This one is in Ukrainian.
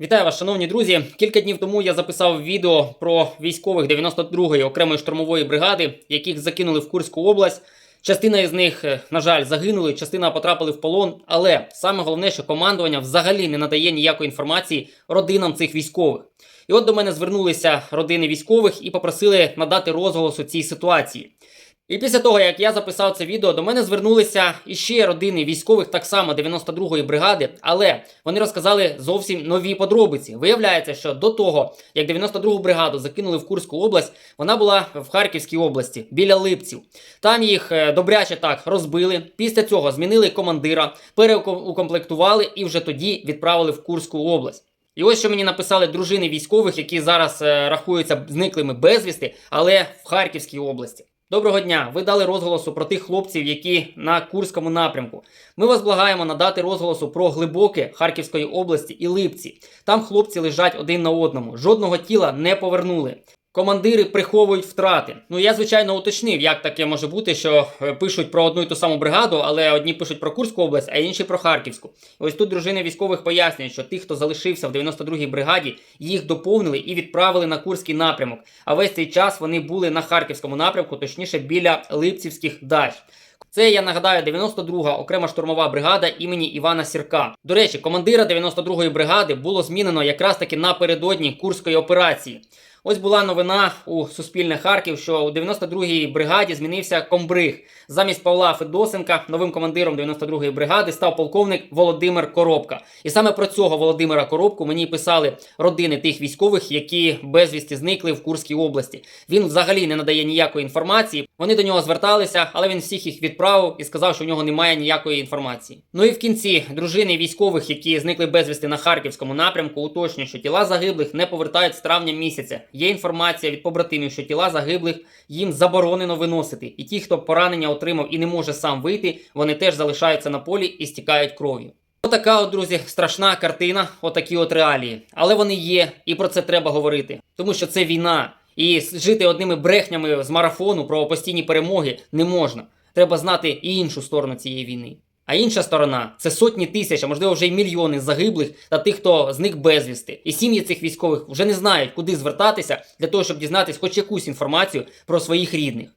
Вітаю вас, шановні друзі. Кілька днів тому я записав відео про військових 92-ї окремої штурмової бригади, яких закинули в Курську область. Частина із них, е, на жаль, загинули, частина потрапили в полон. Але саме головне, що командування взагалі не надає ніякої інформації родинам цих військових. І от до мене звернулися родини військових і попросили надати розголос у цій ситуації. І після того, як я записав це відео, до мене звернулися іще родини військових, так само 92-ї бригади, але вони розказали зовсім нові подробиці. Виявляється, що до того, як 92-гу бригаду закинули в Курську область, вона була в Харківській області біля Липців. Там їх е, добряче так розбили. Після цього змінили командира, переукомплектували і вже тоді відправили в Курську область. І ось що мені написали дружини військових, які зараз е, рахуються зниклими безвісти, але в Харківській області. Доброго дня! Ви дали розголосу про тих хлопців, які на Курському напрямку. Ми вас благаємо надати розголосу про глибоке Харківської області і Липці. Там хлопці лежать один на одному, жодного тіла не повернули. Командири приховують втрати. Ну я звичайно уточнив, як таке може бути, що е, пишуть про одну і ту саму бригаду, але одні пишуть про Курську область, а інші про Харківську. Ось тут дружини військових пояснюють, що тих, хто залишився в 92-й бригаді, їх доповнили і відправили на Курський напрямок. А весь цей час вони були на Харківському напрямку, точніше біля Липцівських дач. Це я нагадаю 92-га окрема штурмова бригада імені Івана Сірка. До речі, командира 92-ї бригади було змінено якраз таки напередодні Курської операції. Ось була новина у Суспільне Харків, що у 92-й бригаді змінився комбриг. Замість Павла Федосенка новим командиром 92-ї бригади став полковник Володимир Коробка. І саме про цього Володимира Коробку мені писали родини тих військових, які безвісті зникли в Курській області. Він взагалі не надає ніякої інформації. Вони до нього зверталися, але він всіх їх відправив і сказав, що в нього немає ніякої інформації. Ну і в кінці дружини військових, які зникли безвісти на харківському напрямку, уточнюють, що тіла загиблих не повертають з травня місяця. Є інформація від побратимів, що тіла загиблих їм заборонено виносити, і ті, хто поранення отримав і не може сам вийти, вони теж залишаються на полі і стікають кров'ю. Отака, от, друзі, страшна картина, отакі от реалії. Але вони є, і про це треба говорити, тому що це війна. І жити одними брехнями з марафону про постійні перемоги не можна. Треба знати і іншу сторону цієї війни. А інша сторона це сотні тисяч, а можливо вже й мільйони загиблих та тих, хто зник безвісти. І сім'ї цих військових вже не знають, куди звертатися для того, щоб дізнатись хоч якусь інформацію про своїх рідних.